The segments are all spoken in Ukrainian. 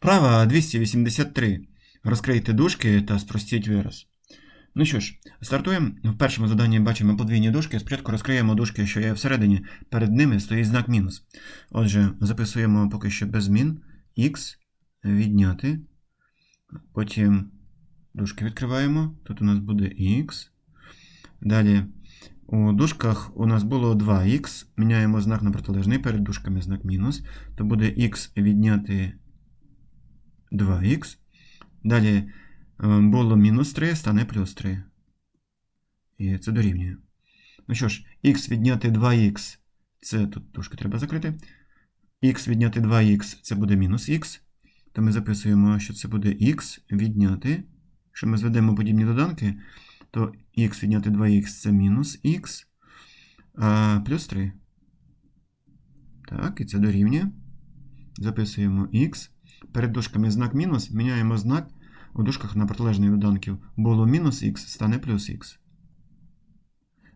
Вправа 283. Розкрийте дужки та спростіть вираз. Ну що ж, стартуємо. В першому заданні бачимо подвійні дужки. Спочатку розкриємо дужки, що є всередині. Перед ними стоїть знак мінус. Отже, записуємо поки що без змін. Х відняти. Потім дужки відкриваємо. Тут у нас буде х. Далі у дужках у нас було 2х. Міняємо знак на протилежний, перед дужками знак мінус. То буде х відняти 2х. Далі е, було мінус 3, стане плюс 3. І це дорівнює. Ну що ж, х відняти 2х, це тут трошки треба закрити. х відняти 2х це буде мінус х. То ми записуємо, що це буде х відняти. Якщо ми зведемо подібні доданки, то х відняти 2х це мінус х плюс 3. Так, і це дорівнює. Записуємо х. Перед дужками знак мінус, міняємо знак у дужках на протилежних доданків. Було мінус х, стане плюс х.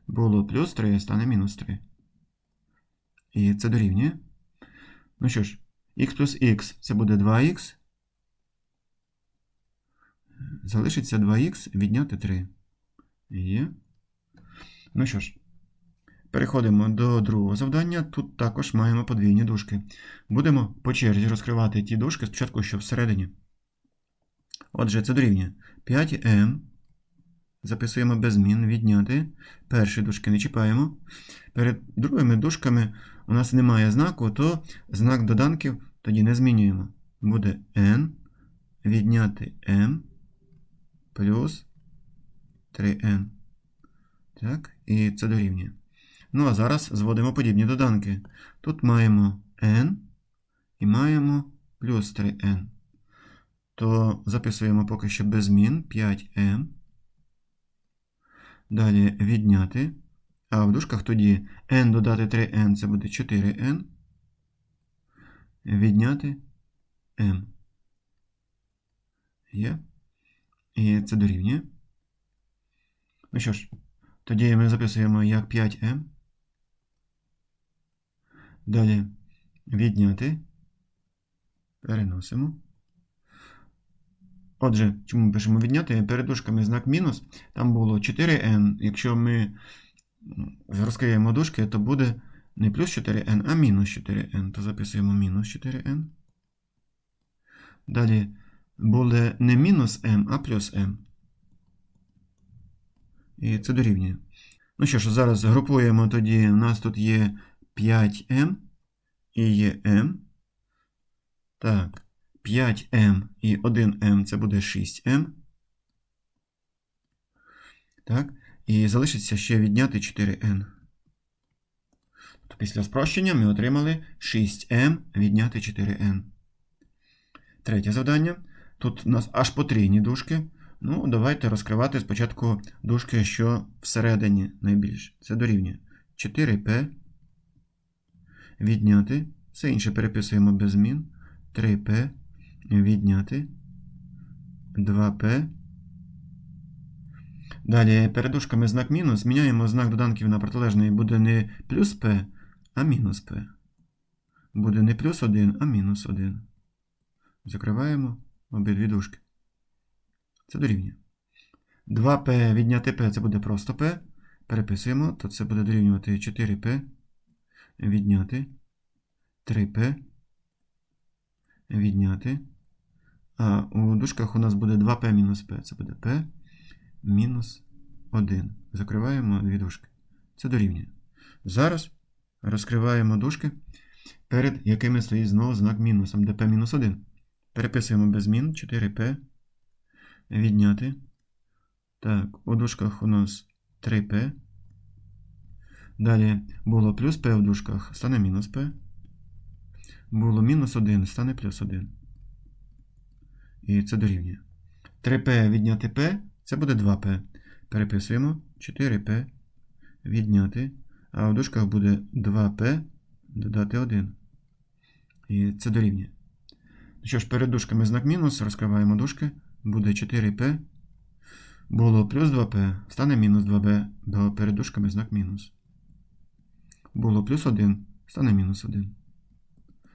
Було плюс 3, стане мінус 3. І це дорівнює. Ну що ж, х плюс х це буде 2х. Залишиться 2х відняти 3. Є. Ну що ж, переходимо до другого завдання. Тут також маємо подвійні дужки. Будемо по черзі розкривати ті дужки спочатку, що всередині. Отже, це дорівнює 5m. Записуємо без змін, відняти. Перші дужки не чіпаємо. Перед другими дужками у нас немає знаку, то знак доданків тоді не змінюємо. Буде n відняти m плюс 3n. Так, і це дорівнює. Ну, а зараз зводимо подібні доданки. Тут маємо n і маємо плюс 3n. То записуємо поки що без змін 5m. Далі відняти. А в дужках тоді n додати 3n це буде 4n. Відняти m. Є. І це дорівнює. Ну що ж, тоді ми записуємо як 5m. Далі відняти. Переносимо. Отже, чому ми пишемо відняти? Перед дужками знак мінус. Там було 4n. Якщо ми розкриємо дужки, то буде не плюс 4n, а мінус 4n. То записуємо мінус 4n. Далі буде не мінус m, а плюс m. І це дорівнює. Ну що ж, зараз групуємо тоді. У нас тут є 5m і є m. Так. 5m і 1m це буде 6m. Так. І залишиться ще відняти 4n. Тобто після спрощення ми отримали 6m відняти 4n. Третє завдання. Тут у нас аж потрійні дужки. Ну, давайте розкривати спочатку дужки, що всередині найбільше. Це дорівнює 4p. Відняти. Все інше переписуємо без змін. 3p відняти 2p. Далі перед дужками знак мінус. Міняємо знак доданків на протилежний. Буде не плюс p, а мінус p. Буде не плюс 1, а мінус 1. Закриваємо обидві дужки. Це дорівнює. 2p відняти p це буде просто p. Переписуємо, то це буде дорівнювати 4p. Відняти 3p. Відняти. А у дужках у нас буде 2p мінус p. Це буде p мінус 1. Закриваємо дві дужки. Це дорівнює. Зараз розкриваємо дужки, перед якими стоїть знову знак мінусом, де p мінус 1. Переписуємо без змін 4p. Відняти. Так, у дужках у нас 3p. Далі було плюс p в дужках, стане мінус p. Було мінус 1, стане плюс 1. І це дорівнює. 3p відняти p, це буде 2p. Переписуємо 4p відняти. А в дужках буде 2p додати 1. І це дорівнює. Ну що ж, перед дужками знак мінус, розкриваємо дужки. Буде 4p. Було плюс 2p, стане мінус 2b, бо перед дужками знак мінус. Було плюс 1, стане мінус 1.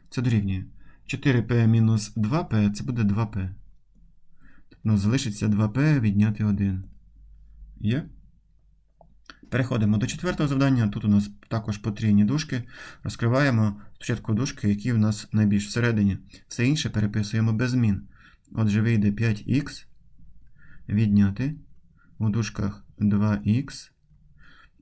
Це дорівнює. 4p мінус 2p це буде 2p. Тобто залишиться 2p відняти 1. Є? Переходимо до четвертого завдання. Тут у нас також потрійні дужки. Розкриваємо спочатку дужки, які в нас найбільш всередині. Все інше переписуємо без змін. Отже, вийде 5х відняти у дужках 2х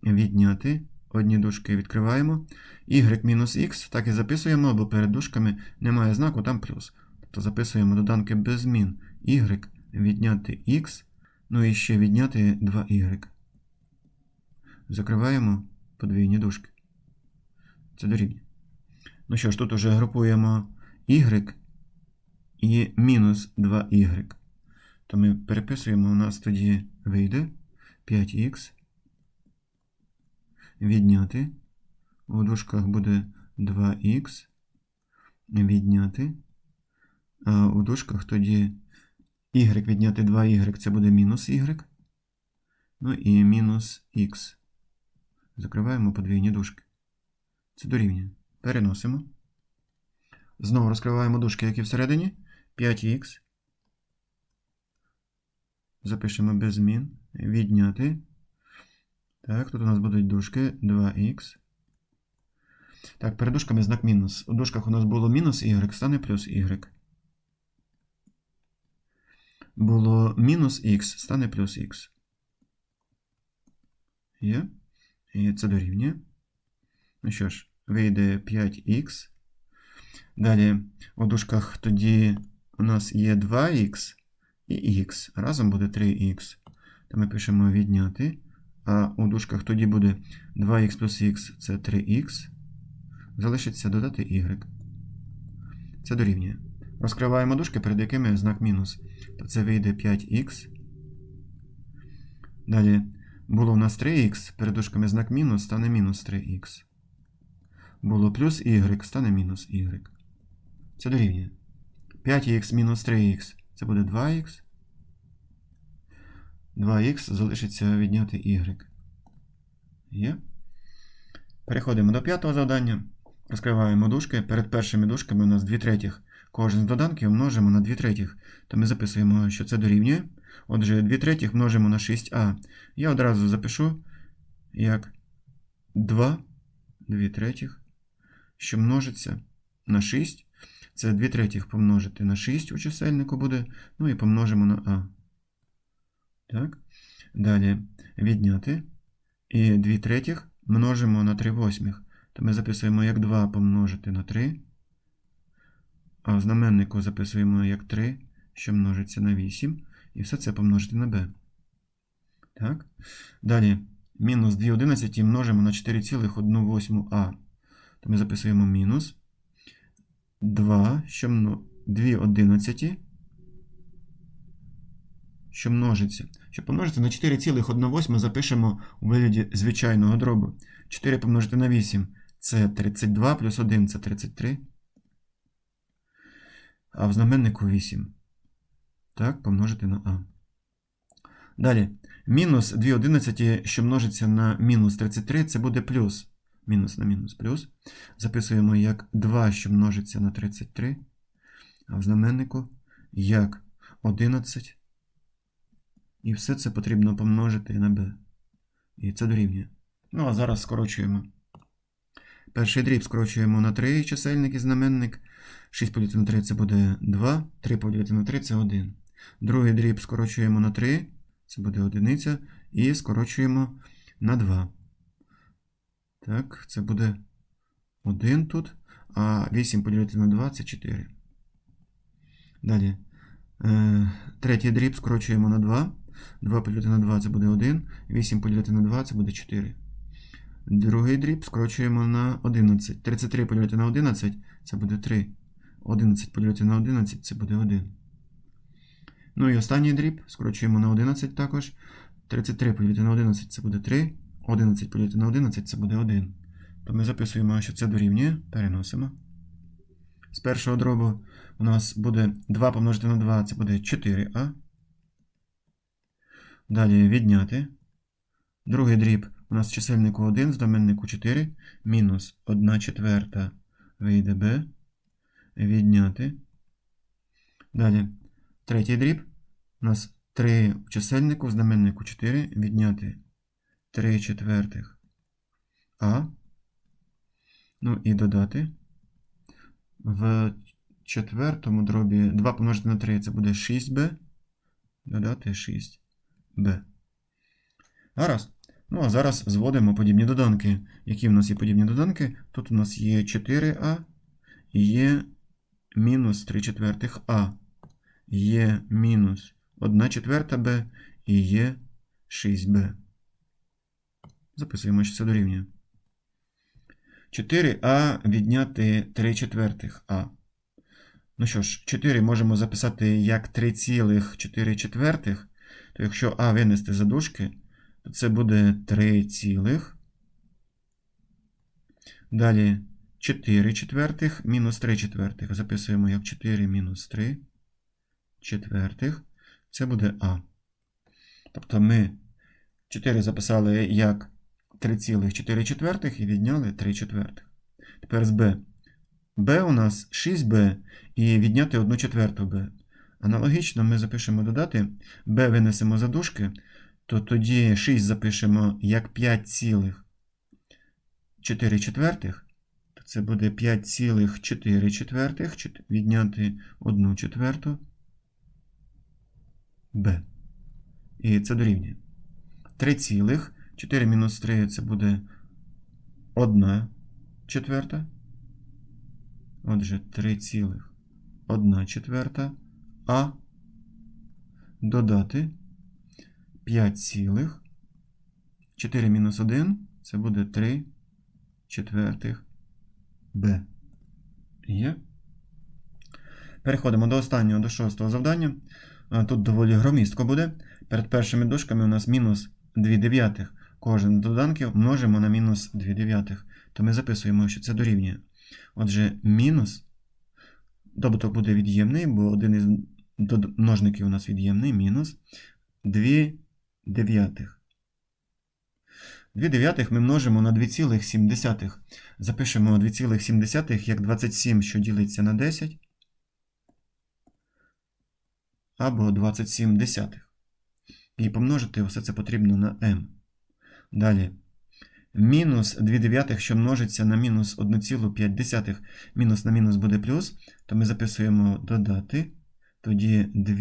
відняти. Одні дужки відкриваємо. y мінус х так і записуємо, бо перед дужками немає знаку, там плюс. Тобто записуємо доданки без змін. y відняти х, ну і ще відняти 2y. Закриваємо подвійні дужки. Це дорівнює. Ну що ж, тут уже групуємо y і мінус 2y. То ми переписуємо, у нас тоді вийде 5х. Відняти. У дужках буде 2х. Відняти. А у дужках тоді y відняти 2y це буде мінус y. Ну і мінус х. Закриваємо подвійні дужки. Це дорівнює. Переносимо. Знову розкриваємо дужки, які всередині. 5х. Запишемо без змін. Відняти. Так, тут у нас будуть дужки 2х. Так, перед дужками знак мінус. У дужках у нас було мінус y, стане плюс y. Було мінус х, стане плюс х. Є. І це дорівнює. Ну що ж, вийде 5х. Далі у дужках тоді у нас є 2х і х. Разом буде 3х. То ми пишемо відняти. А у дужках тоді буде 2х плюс х це 3х. Залишиться додати y. Це дорівнює. Розкриваємо дужки, перед якими знак мінус. То це вийде 5х. Далі було у нас 3х, перед дужками знак мінус стане мінус 3х. Було плюс y, стане мінус y. Це дорівнює. 5х мінус 3х це буде 2х. 2х залишиться відняти y. Є. Переходимо до п'ятого завдання. Розкриваємо дужки. Перед першими дужками у нас 2 третіх. Кожен з доданків множимо на 2 третіх. То ми записуємо, що це дорівнює. Отже, 2 третіх множимо на 6а. Я одразу запишу як 2 2 третіх, що множиться на 6. Це 2 третіх помножити на 6 у чисельнику буде. Ну і помножимо на а. Так. Далі відняти. І 2 третіх множимо на 3 восьмих. То ми записуємо як 2 помножити на 3. А в знаменнику записуємо як 3, що множиться на 8. І все це помножити на b. Так. Далі мінус 2 одинадцяті множимо на 4,1 а. То ми записуємо мінус 2, що мно... 2 одинадцяті, що множиться. Щоб помножити на 4,1 запишемо у вигляді звичайного дробу. 4 помножити на 8 це 32 плюс 1 це 33. А в знаменнику 8. Так, помножити на А. Далі. Мінус 2 одинадцяті, що множиться на мінус 33, це буде плюс. Мінус на мінус плюс. Записуємо як 2, що множиться на 33. А в знаменнику як 11. І все це потрібно помножити на b. І це дорівнює. Ну, а зараз скорочуємо. Перший дріб скорочуємо на 3 чисельник і знаменник. 6 поділити на 3 це буде 2. 3 поділити на 3 це 1. Другий дріб скорочуємо на 3, це буде одиниця. І скорочуємо на 2. Так, це буде 1 тут. А 8 поділити на 2 це 4. Далі. Е, третій дріб скорочуємо на 2. 2 поділити на 2 це буде 1. 8 поділити на 2 це буде 4. Другий дріб скорочуємо на 11. 33 поділити на 11 це буде 3. 11 поділити на 11 це буде 1. Ну і останній дріб скорочуємо на 11 також. 33 поділити на 11 це буде 3. 11 поділити на 11 це буде 1. То ми записуємо, що це дорівнює. Переносимо. З першого дробу у нас буде 2 помножити на 2 це буде 4а. Далі відняти. Другий дріб у нас в чисельнику 1, в знаменнику 4, мінус 1 четверта вийде b. відняти. Далі, третій дріб. У нас 3 в чисельнику, в знаменнику 4 відняти 3 четвертих А. Ну і додати. В четвертому дробі 2 помножити на 3 це буде 6b. Додати 6b. Гаразд. Ну, а зараз зводимо подібні доданки. Які в нас є подібні доданки? Тут у нас є 4а і є мінус 3 четвертих А. Є мінус 1 четверта Б і є 6Б. Записуємо, що це дорівнює. 4а відняти 3 четвертих А. Ну що ж, 4 можемо записати як 3,4 четвертих. То якщо А винести за дужки, то це буде 3 цілих. Далі 4 четвертих мінус 3 четвертих. Записуємо як 4 мінус 3 четвертих. Це буде А. Тобто ми 4 записали як 3,4 четвертих і відняли 3 четвертих. Тепер з Б. Б у нас 6Б і відняти 1 четверту Б. Аналогічно ми запишемо додати, Б винесемо за дужки, то тоді 6 запишемо як 5,4 четвертих. То це буде 5,4 четвертих, відняти 1 четверту Б. І це дорівнює. 3 цілих. 4 мінус 3 це буде 1 четверта. Отже, 3 цілих 1 четверта. А додати 5 цілих. 4 мінус 1 це буде 3 четвертих Б. Є. Переходимо до останнього, до шостого завдання. Тут доволі громістко буде. Перед першими дужками у нас мінус 2 дев'ятих. Кожен з доданків множимо на мінус 2 дев'ятих. То ми записуємо, що це дорівнює. Отже, мінус. Добуток буде від'ємний, бо один із множників у нас від'ємний, мінус 2 дев'ятих. 2 дев'ятих ми множимо на 2,7. Запишемо 2,7 як 27, що ділиться на 10. Або 27 десятих. І помножити все це потрібно на m. Далі. Мінус 2 дев'ятих, що множиться на мінус 1,5. Мінус на мінус буде плюс, то ми записуємо додати. Тоді 2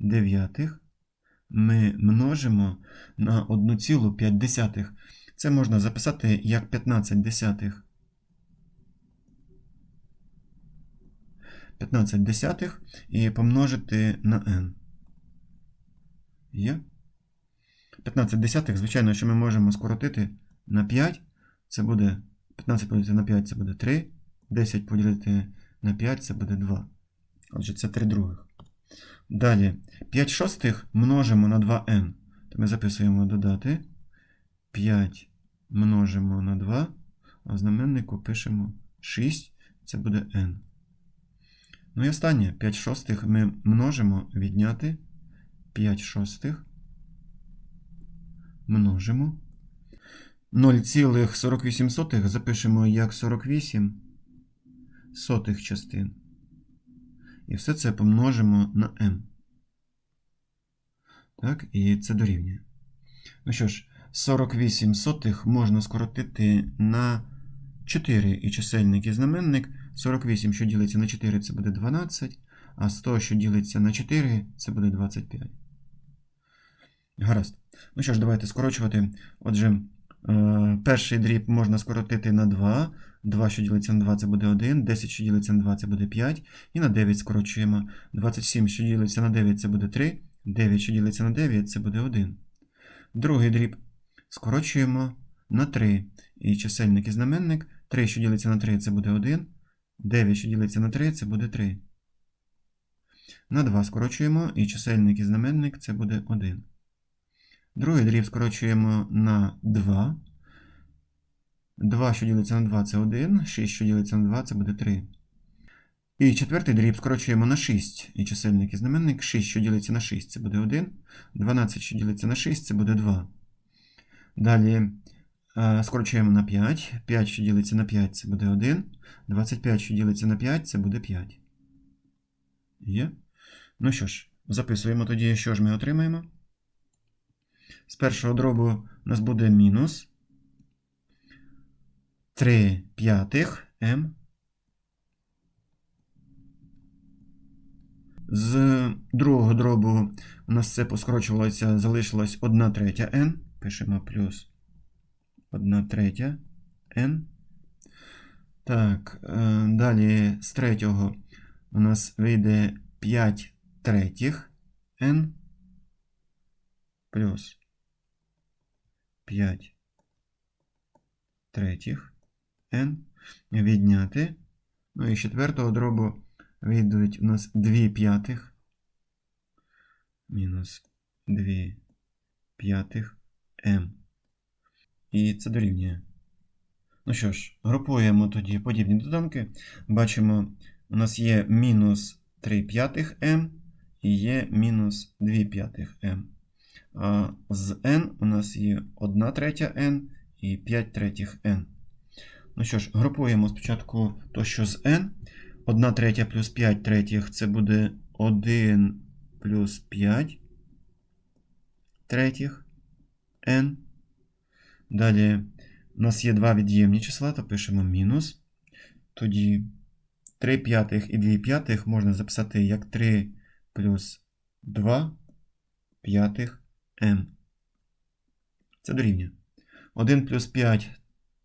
дев'ятих ми множимо на 1,5. Це можна записати як 15 десятих. 15 десятих і помножити на n. Є? 15 десятих, звичайно, що ми можемо скоротити на 5. Це буде 15 поділити на 5 це буде 3. 10 поділити на 5 це буде 2. Отже, це 3 других. Далі 5 шостих множимо на 2n. То ми записуємо додати. 5 множимо на 2, а в знаменнику пишемо 6, це буде n. Ну і останнє 5 шостих ми множимо відняти 5 шостих. Множимо. 0,48 запишемо як 48 сотих частин. І все це помножимо на m. Так, і це дорівнює. Ну що ж, 48 сотих можна скоротити на 4 і чисельник і знаменник. 48, що ділиться на 4, це буде 12, а 100, що ділиться на 4, це буде 25. Гаразд. Ну що ж, давайте скорочувати. Отже, перший дріб можна скоротити на 2. 2, що ділиться на 2, це буде 1. 10, що ділиться на 2, це буде 5. І на 9 скорочуємо. 27, що ділиться на 9, це буде 3. 9, що ділиться на 9, це буде 1. Другий дріб скорочуємо на 3. І чисельник і знаменник. 3, що ділиться на 3, це буде 1. 9, що ділиться на 3, це буде 3. На 2 скорочуємо, і чисельник і знаменник це буде 1. Другий дріб скорочуємо на 2. 2, що ділиться на 2, це 1. 6, що ділиться на 2, це буде 3. І четвертий дріб скорочуємо на 6. І чисельник і знаменник. 6, що ділиться на 6, це буде 1. 12, що ділиться на 6, це буде 2. Далі Е, Скорочуємо на 5. 5, що ділиться на 5, це буде 1. 25, що ділиться на 5, це буде 5. Є? Ну що ж, записуємо тоді, що ж ми отримаємо. З першого дробу у нас буде мінус 3 п'ятих m. З другого дробу у нас це поскорочувалося, залишилось 1 третя n. Пишемо плюс 1 третя n. Так, е, далі з третього у нас вийде 5 третіх n плюс 5 третіх n відняти. Ну і з четвертого дробу вийдуть у нас 2 п'ятих мінус 2 п'ятих m. І це дорівнює. Ну що ж, групуємо тоді подібні доданки. Бачимо, у нас є мінус 3 п'ятих m і є мінус 2 п'ятих m. А з n у нас є 1 третя n і 5 третіх n. Ну що ж, групуємо спочатку то, що з n. 1 третя плюс 5 третіх це буде 1 плюс 5 третіх n. Далі у нас є два від'ємні числа, то пишемо мінус. Тоді 3 п'ятих і 2 п'ятих можна записати як 3 плюс 2 п'ятих m. Це дорівнює. 1 плюс 5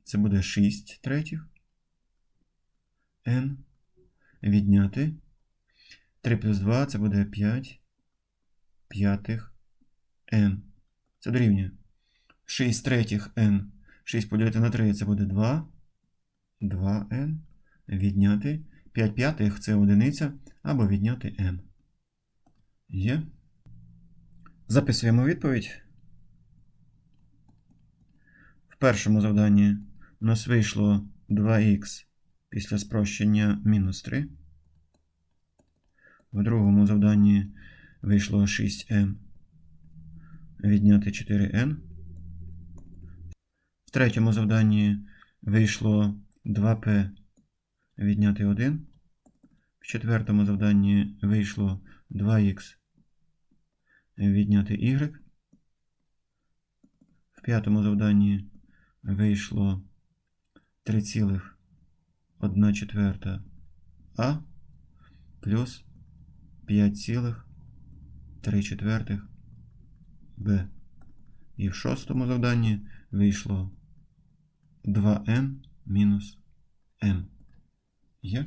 це буде 6 третіх. n. Відняти. 3 плюс 2 це буде 5 п'ятих n. Це дорівнює. 6 третіх n. 6 поділити на 3 це буде 2. 2n. Відняти. 5 п'ятих це одиниця. Або відняти m. Є. Записуємо відповідь. В першому завданні у нас вийшло 2х після спрощення мінус 3. В другому завданні вийшло 6m відняти 4n. В третьому завданні вийшло 2p відняти 1. В четвертому завданні вийшло 2х відняти y. В п'ятому завданні вийшло 3,1 четверта а плюс 5,3 четвертих Б. І в шостому завданні вийшло 2n мінус m. Є?